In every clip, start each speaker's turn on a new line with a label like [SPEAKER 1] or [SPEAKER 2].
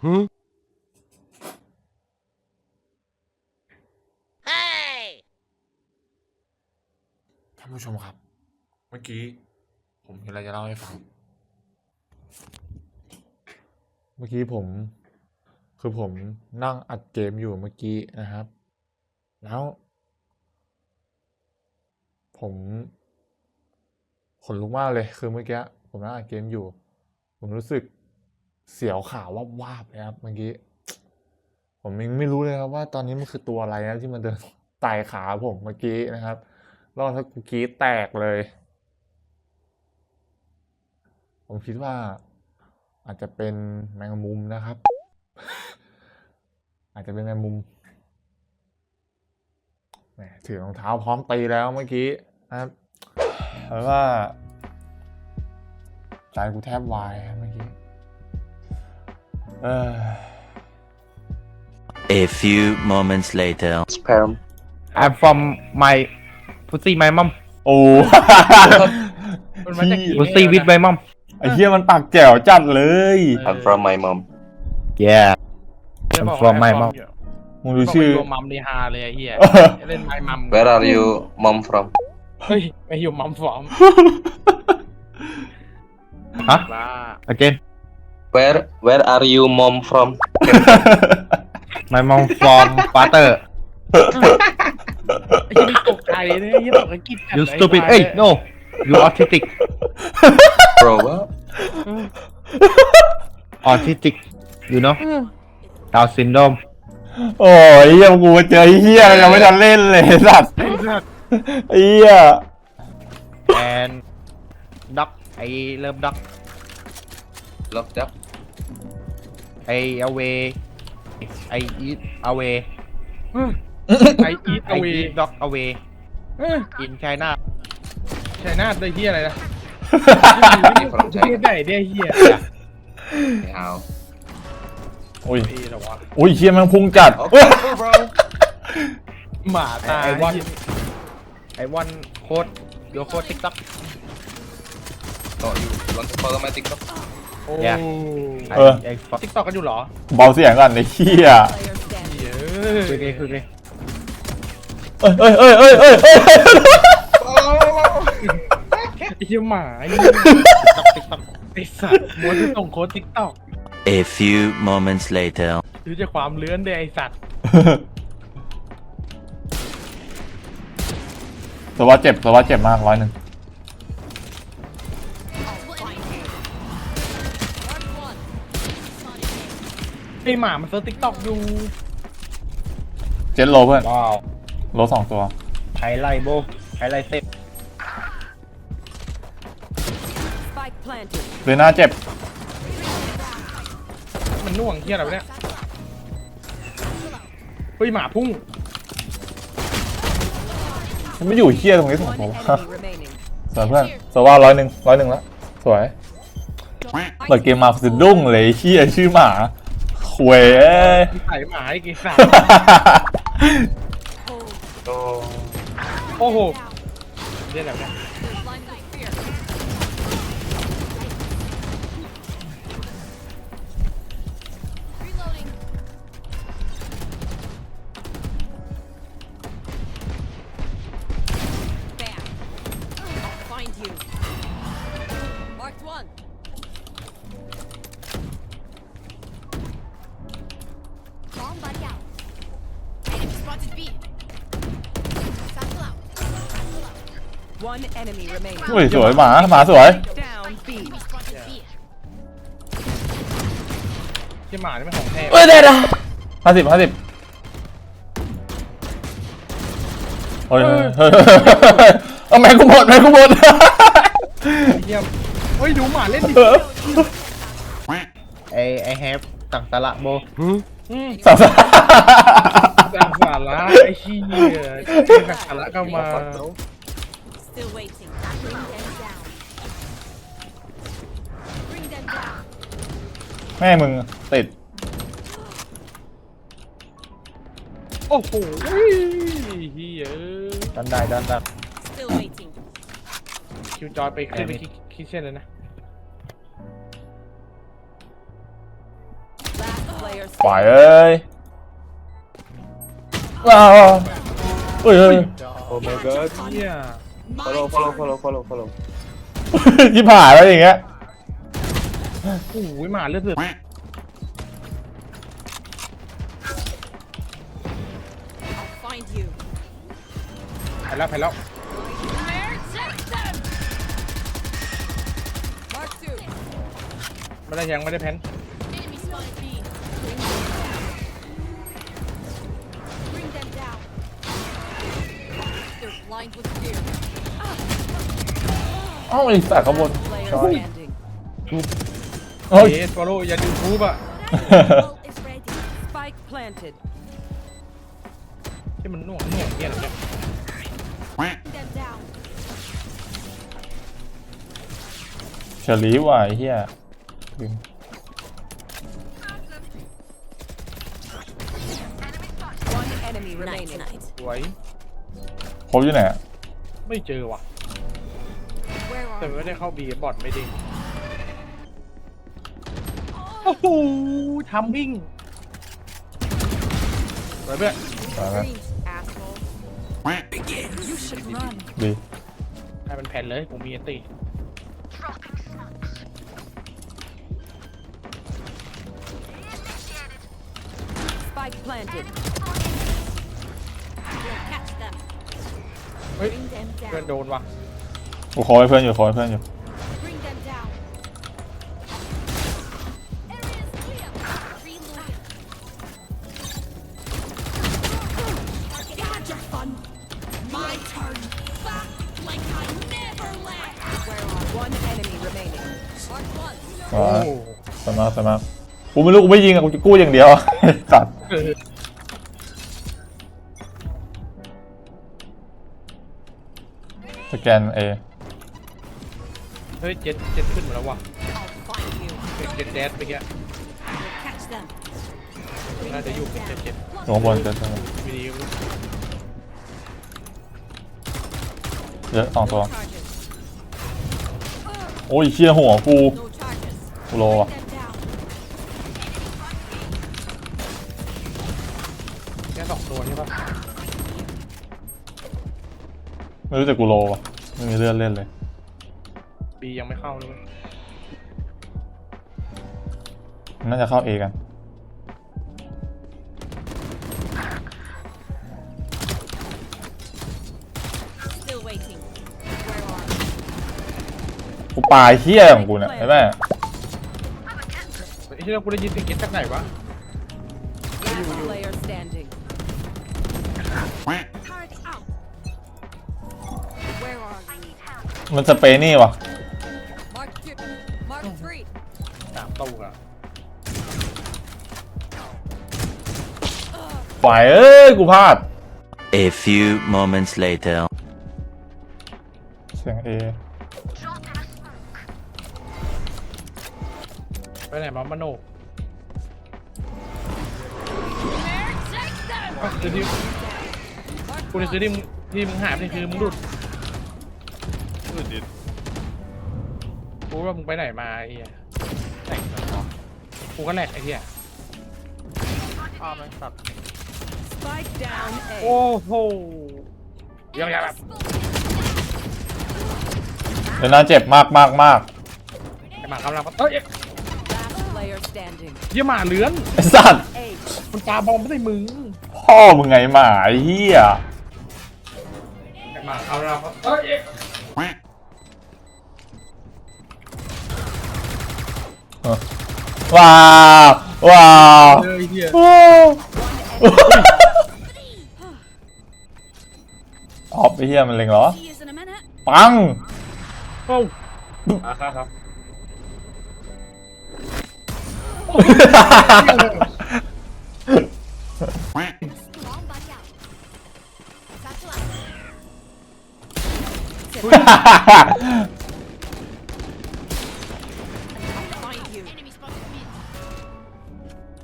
[SPEAKER 1] ท่านผู้ชมครับ เมื่อกี้ ผมมีอะไรจะเล่าให้ฟัง เมื่อกี้ผม คือผมนั่งอัดเกมอยู่เมื่อกี้นะครับ แล้ว ผมขนลุกมากเลย คือเมื่อกี้ผมนั่งอัดเกมอยู่ ผมรู้สึก เสียวขาวับวาบเลยครับเมื่อกี้ ผมยังไม่รู้เลยครับว่าตอนนี้มันคือตัวอะไรนะที่มันเดินไต่ขาผมเมื่อกี้นะครับ รอดถ้ากูกี้แตกเลย ผมคิดว่าอาจจะเป็นแมงมุมนะครับ อาจจะเป็นแมงมุมแหมถือรองเท้าพร้อมตีแล้วเมื่อกี้นะครับแล้วว่าใจกูแทบวายเมื่อกี้
[SPEAKER 2] A few moments later.
[SPEAKER 3] sperm.
[SPEAKER 4] I'm from my pussy my mom
[SPEAKER 1] โอ้
[SPEAKER 5] มันมาจากกี่
[SPEAKER 4] pussy with my mom
[SPEAKER 1] ไอ้เหี้ยมันปากแจ๋วจัดเลย
[SPEAKER 3] I'm from my mom.
[SPEAKER 4] yeah
[SPEAKER 5] เดี๋ยว
[SPEAKER 4] I'm
[SPEAKER 5] บอก
[SPEAKER 4] from
[SPEAKER 5] ว่า
[SPEAKER 4] my
[SPEAKER 5] ไอ้
[SPEAKER 4] mom
[SPEAKER 5] อยู่
[SPEAKER 1] มึงดู
[SPEAKER 5] บอก
[SPEAKER 1] ชื่อ
[SPEAKER 5] ไปรวมมัมในฮาเลยไอ้เหี้ยเล่นไม้มัม
[SPEAKER 3] Where are you mom from?
[SPEAKER 5] เฮ้ยไม่อยู่มัมฟอร์ม
[SPEAKER 4] ฮะ
[SPEAKER 5] บ้า
[SPEAKER 4] again
[SPEAKER 3] Where Where are you mom from?
[SPEAKER 4] my mom from father
[SPEAKER 5] ไอ้เหี้ยนี่ตกใจเลยไอ้เหี้ยตกอังกฤษจัด
[SPEAKER 4] you
[SPEAKER 5] เลย
[SPEAKER 4] stupid
[SPEAKER 5] ไอ้
[SPEAKER 4] hey no you autistic
[SPEAKER 3] Bro, what?
[SPEAKER 4] autistic you know Down syndrome
[SPEAKER 1] โอ้ยเหี้ยกูมาเจอไอ้เหี้ยยังไม่ทันเล่นเลยไอ้สัตว์
[SPEAKER 5] ไอ้สัส
[SPEAKER 1] ไอ้เหี้ย
[SPEAKER 4] and dog I love dog
[SPEAKER 3] Locked up?
[SPEAKER 4] I away I eat away
[SPEAKER 5] ไออีท
[SPEAKER 4] I
[SPEAKER 5] เอาวี
[SPEAKER 4] eat dog away in China
[SPEAKER 5] ใช่หน้าได้เหี้ยอะไรนะ
[SPEAKER 3] from
[SPEAKER 5] เหี้ย
[SPEAKER 3] China.
[SPEAKER 5] ไหนเนี่ยเหี้ย
[SPEAKER 3] How?
[SPEAKER 1] โอ้ย
[SPEAKER 5] ไอ้เหรอวะ
[SPEAKER 1] โอ้ยเหี้ยแมันพุ่งจัด
[SPEAKER 3] Okay, cool, bro.
[SPEAKER 5] หมาตาย
[SPEAKER 4] I want I want code your code TikTok
[SPEAKER 3] Oh, you want to follow my TikTok?
[SPEAKER 5] โอ้
[SPEAKER 4] Yeah. I,
[SPEAKER 1] เออ
[SPEAKER 4] I fuck
[SPEAKER 5] ทิกตอกกันอยู่เหรอ
[SPEAKER 1] เบาเสียงก่อนไอ้เหี้ย
[SPEAKER 5] เหี้ย
[SPEAKER 4] คุยเลยคุยเลย
[SPEAKER 1] เอ้ยเอ้ยเอ้ยเอ้ยเอ้ยเอ้ย
[SPEAKER 5] ไอ้เหี้ยหมาไอ้เหี้ย
[SPEAKER 4] TikTok TikTok
[SPEAKER 5] ไอ้สัสมัวจะส่งโค้ดทิกตอก
[SPEAKER 2] A few moments later.
[SPEAKER 5] ดูจากความเลื้อนเด้ไอ้สัตว์
[SPEAKER 1] แต่ว่าเจ็บแต่ว่าเจ็บมากร้อยหนึ่ง
[SPEAKER 5] อ้หมามันเซิร์ชทิกตอกอยู่
[SPEAKER 1] เจ็ดโลเพื่อน
[SPEAKER 4] ว้าว
[SPEAKER 1] โลสองตัว
[SPEAKER 4] ไฮไลท์โบไฮไลท์เซฟ
[SPEAKER 6] Spike planted.
[SPEAKER 1] เรน่าเจ็บ
[SPEAKER 5] มันน่วงเหี้ยอะไรวะเนี่ยเฮ้ยหมาพุ่ง
[SPEAKER 1] มันไม่อยู่เหี้ยตรงนี้สอง
[SPEAKER 6] One
[SPEAKER 1] ตัว
[SPEAKER 6] enemy remaining.
[SPEAKER 1] สวยเพื่อนสวยว่าร้อยหนึ่งร้อยหนึ่งแล้วสวย เปิดเกมมาสะดุ้งเลยไอ้เหี้ยชื่อหมา ควยเอ้ย
[SPEAKER 5] มีไข่หมาไอ้กีสัตว์
[SPEAKER 3] Oh.
[SPEAKER 5] โอ้โหเรียกอะไรเนี่ย
[SPEAKER 6] spotted B. Satchel out. Satchel out. One enemy remaining.
[SPEAKER 1] อุ้ยสวยหมาหมาสวย
[SPEAKER 6] Down B. Enemy spotted B.
[SPEAKER 5] ที่หมานี่มันของแท้
[SPEAKER 1] เอ้ยได้ละห้าสิบห้าสิบเฮ้ยเฮ้ยเฮ้ยเฮ้ยเอาแม่งกูหมดแม่งกูหมด
[SPEAKER 5] เยี่ยมเฮ้ยดูหมาเล่นดิ
[SPEAKER 4] ไอไอแฮปตังสาระโบ
[SPEAKER 5] อืม
[SPEAKER 1] สามสาม
[SPEAKER 5] สังสาระไอ้ขี้เหี้ยสังสาระก็มา
[SPEAKER 6] Still waiting. Bring them down. Bring them down.
[SPEAKER 1] แม่มึงติด
[SPEAKER 5] โอ้โหเฮีย
[SPEAKER 4] ดันได้ดันได้
[SPEAKER 6] Still waiting.
[SPEAKER 5] คิวจอยไปขึ้นไปคิดเช่นเลยนะ
[SPEAKER 6] Last player
[SPEAKER 1] ฝ่าย
[SPEAKER 6] standing.
[SPEAKER 1] เอ้ย ว้าวเฮ้ยเฮ้ย
[SPEAKER 3] Oh my god
[SPEAKER 5] เฮีย
[SPEAKER 3] follow follow follow follow follow
[SPEAKER 1] ที่ผ่านแล้วอย่างเงี้ย
[SPEAKER 5] โอ้ยหมาเลือดเสือ
[SPEAKER 6] Find you.
[SPEAKER 5] ไปแล้วไปแล้วไม่ได้ยังไม่ได้แพน
[SPEAKER 6] They're blind with fear.
[SPEAKER 1] เอ้าไอ้สัตว์ข้างบน
[SPEAKER 6] Player
[SPEAKER 1] Sorry.
[SPEAKER 6] standing.
[SPEAKER 1] โอ้ย
[SPEAKER 5] เอสฟอลโล่ยันยูทูบอะ
[SPEAKER 6] Ult is ready. Spike planted.
[SPEAKER 5] ที่มันหน่วงหน่วงเนี่ยอะไรเนี่ย
[SPEAKER 6] Bring them down.
[SPEAKER 1] เฉลีว่ะไอ้เหี้ยลืม
[SPEAKER 6] One enemy remaining.
[SPEAKER 5] สวย
[SPEAKER 1] ครบอยู่ไหนอะ
[SPEAKER 5] ไม่เจอว่ะ
[SPEAKER 6] Where
[SPEAKER 5] แต่
[SPEAKER 6] are
[SPEAKER 5] ไม่
[SPEAKER 6] you?
[SPEAKER 5] ได้เข้าบีบอดไม่ไดิ้งโอ้โหทำวิ่งสวยเพื่อน
[SPEAKER 1] ตายแล้ว
[SPEAKER 6] Greens, asshole. You should run.
[SPEAKER 1] ดี
[SPEAKER 5] ให้มันแผ่นเลยผมมีอันตี
[SPEAKER 6] Spike planted. We'll catch them.
[SPEAKER 5] เฮ้ย
[SPEAKER 6] Bring them
[SPEAKER 5] เพื่อน
[SPEAKER 6] down.
[SPEAKER 5] โดนว่ะ
[SPEAKER 1] กูขอให้เพื่อนอยู่ขอให้เพื่อนอยู่
[SPEAKER 6] Bring them down. Area is clear. Reload. Gotcha fun. My turn. Back like I never left. Where are one enemy remaining? Mark one.
[SPEAKER 5] โอ้
[SPEAKER 1] ว้าสวยมากสวยมากกูไม่รู้กูไม่ยิงอะกูจะกู้อย่างเดียวสัตว์ สแกนเอ
[SPEAKER 5] เฮ้ยเจ็ดเจ็ดขึ้นมาแล้วว่ะ
[SPEAKER 6] I'll find you.
[SPEAKER 5] เจ็ดแจ๊สไปแก
[SPEAKER 6] We'll catch them.
[SPEAKER 5] น่าจะอยู่เป็นเจ็ดเจ็ด
[SPEAKER 1] อยู่ข้างบนเกินไป
[SPEAKER 5] วิดีโอ
[SPEAKER 1] เยอะสองตัว
[SPEAKER 6] No charges.
[SPEAKER 1] โอ้ยเชี่ยหัวกู
[SPEAKER 6] No charges.
[SPEAKER 1] กูโลอะ
[SPEAKER 6] Them down.
[SPEAKER 5] แค่สองตัวใช่ปะ
[SPEAKER 1] ไม่รู้แต่กูโลอะไม่มีเลือดเล่นเลย
[SPEAKER 5] บียังไม่เข้าเลย
[SPEAKER 1] น่าจะเข้าเอกัน
[SPEAKER 6] Still waiting. Where are you?
[SPEAKER 1] กูปาเฮี้ยของกูเนี่ยใช่ไหม
[SPEAKER 5] ไอ้ที่เรากูได้ยินเสียงเก็ตจากไหนวะ
[SPEAKER 6] Last player standing.
[SPEAKER 1] มันสเปรย์นี่วะ
[SPEAKER 6] Mark two. Mark three.
[SPEAKER 5] สามตู้อะ
[SPEAKER 1] ฝ่ายเอ้ย กูพลาด
[SPEAKER 2] A few moments later.
[SPEAKER 1] เสียงเอ
[SPEAKER 5] ไปไหนมามโน
[SPEAKER 6] Take them.
[SPEAKER 5] อะคือที่กูนี่คือที่มึงที่มึงหายไปนี่คือมึงหลุด หลุดดิกูว่ามึงไปไหนมาไอ้เหี้ยแหลกเหรอกูก็แหลกไอ้เหี้ย
[SPEAKER 6] Spike down
[SPEAKER 5] โอ้
[SPEAKER 6] A.
[SPEAKER 5] โหยังยังแบบ
[SPEAKER 1] เดี๋ยวน่าเจ็บมากมากมาก
[SPEAKER 5] ไอ้หมาคำรามเอ้ย
[SPEAKER 6] Last player standing.
[SPEAKER 5] เหี้ยหมาเลื้อน
[SPEAKER 1] ไอ้สัตว์
[SPEAKER 6] Eight.
[SPEAKER 5] มันปาบอมไม่ได้มึง
[SPEAKER 1] พ่อมึงไงหมาไอ้เฮี้ย
[SPEAKER 5] ไอ้หมาคำรามเอ้ย
[SPEAKER 1] เออ ว้าวว้าว
[SPEAKER 5] เฮ้ยเหี้ย
[SPEAKER 1] ว้าวออฟไอ้เฮี้ยมันเล็งเหรอ
[SPEAKER 6] See you in a minute.
[SPEAKER 1] ปัง
[SPEAKER 5] โอ้อะครับครับ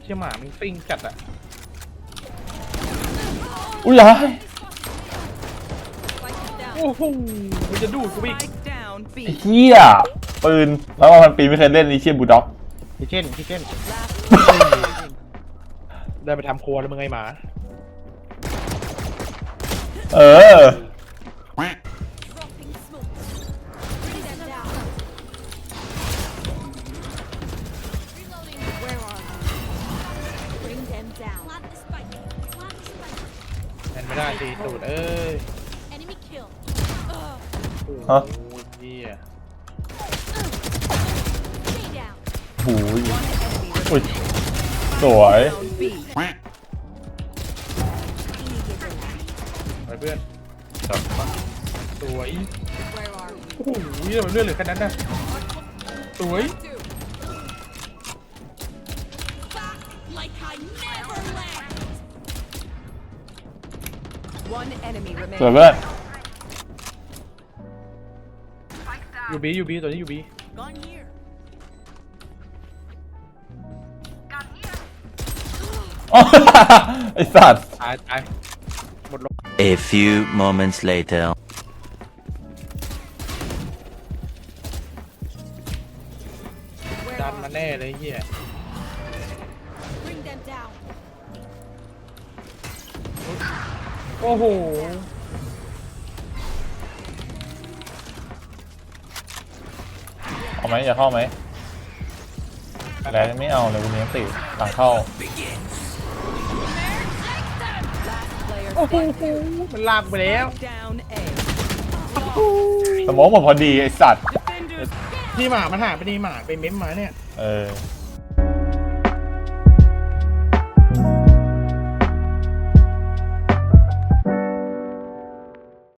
[SPEAKER 5] ชี่ยหมามันปิ้งจัดอะ
[SPEAKER 1] อุ้ยอย่า
[SPEAKER 6] Spike is down.
[SPEAKER 5] โอ้โหมันจะดูดกูอีก
[SPEAKER 6] Spike down
[SPEAKER 1] ไอ้
[SPEAKER 6] B.
[SPEAKER 1] เฮี้ยปืนแล้วว่ามันปีนไม่เคยเล่นไอ้เชี่ยบูลด็อก
[SPEAKER 5] พี่เช่นพี่เช่น
[SPEAKER 6] Last player standing.
[SPEAKER 5] ได้ไปทำครัวแล้วมึงไงหมา
[SPEAKER 1] เอ
[SPEAKER 5] อ
[SPEAKER 1] ฮะ
[SPEAKER 5] โหเฮีย
[SPEAKER 6] Stay down.
[SPEAKER 1] หูย
[SPEAKER 6] One enemy
[SPEAKER 1] อุ้ย สวย
[SPEAKER 6] Round B.
[SPEAKER 5] ไปเพื่อนสวย
[SPEAKER 6] Where are we?
[SPEAKER 5] โอ้โหเลือดมันเลือดเหลือแค่นั้นนะสวย
[SPEAKER 6] Two. Back like I never left. One enemy
[SPEAKER 1] สวย
[SPEAKER 6] remaining.
[SPEAKER 1] เพื่อน
[SPEAKER 5] ยูบียูบีตัวนี้ยูบี
[SPEAKER 6] Gone here.
[SPEAKER 1] ไอสัตว์
[SPEAKER 5] ตายตายหมดลม
[SPEAKER 2] A few moments later.
[SPEAKER 6] Where
[SPEAKER 5] ดัน
[SPEAKER 6] are
[SPEAKER 5] มา
[SPEAKER 6] we?
[SPEAKER 5] แน่เลยเฮีย
[SPEAKER 6] Bring them down.
[SPEAKER 5] โอ้โห
[SPEAKER 1] เอาไหมอย่าเข้าไหมแล้วไม่เอาเลยวันนี้ติต่างเข้า
[SPEAKER 6] Last player
[SPEAKER 5] โอ้โห
[SPEAKER 6] standing.
[SPEAKER 5] มันลากไปแล้ว
[SPEAKER 6] Down A.
[SPEAKER 1] สมองหมดพอดีไอสัตว์
[SPEAKER 6] Defenders
[SPEAKER 5] นี่หมามันหาไปนี่หมาไปเม้มมาเนี่ย
[SPEAKER 1] เออ